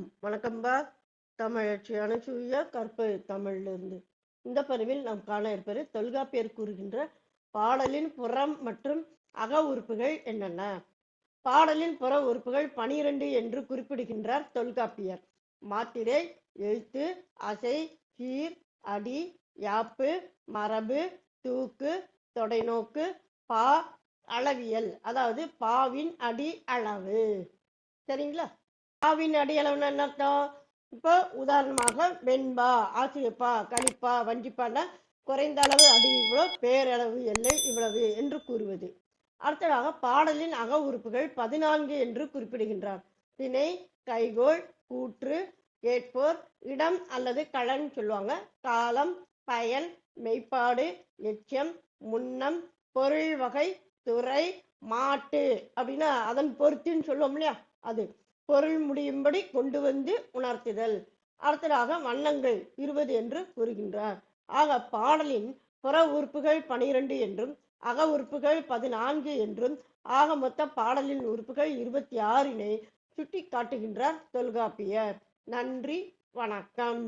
வணக்கம். வணக்கம்பா தமிழச்சி அணைச்சுயா கற்பு தமிழிலிருந்து. இந்த பதிவில் நாம் காண இருப்பது தொல்காப்பியர் கூறுகின்ற பாடலின் புறம் மற்றும் அக உறுப்புகள் என்னென்ன? பாடலின் புற உறுப்புகள் பனிரெண்டு என்று குறிப்பிடுகின்றார் தொல்காப்பியர். மாத்திரை எழுத்து அசை சீர் அடி யாப்பு மரபு தூக்கு தொடைநோக்கு பா அளவியல் அதாவது பாவின் அடி அளவு. சரிங்களா? ஆவின் அடியளவுன்னு என்ன அர்த்தம்? இப்போ உதாரணமாக வெண்பா ஆசிரியப்பா கழிப்பா வஞ்சிப்பான்னா குறைந்த அளவு அடி இவ்வளோ பேரளவு எல்லை இவ்வளவு என்று கூறுவது. அடுத்ததாக பாடலின் அக உறுப்புகள் பதினான்கு என்று குறிப்பிடுகின்றார். திணை கைகோள் கூற்று கேட்போர் இடம் அல்லது களன் சொல்லுவாங்க. காலம் பயன் மெய்ப்பாடு எச்சம் முன்னம் பொருள் வகை துறை மாட்டு அப்படின்னா அதன் பொருத்தின்னு சொல்லுவோம் இல்லையா? அது. பொருள் முடியும்படி கொண்டு வந்து உணர்த்துதல். அடுத்ததாக வண்ணங்கள் இருபது என்று கூறுகின்றார். ஆக பாடலின் புற உறுப்புகள் பனிரெண்டு என்றும் அக உறுப்புகள் பதினான்கு என்றும் ஆக மொத்த பாடலின் உறுப்புகள் இருபத்தி ஆறினை சுட்டி காட்டுகின்றார் தொல்காப்பியர். நன்றி வணக்கம்.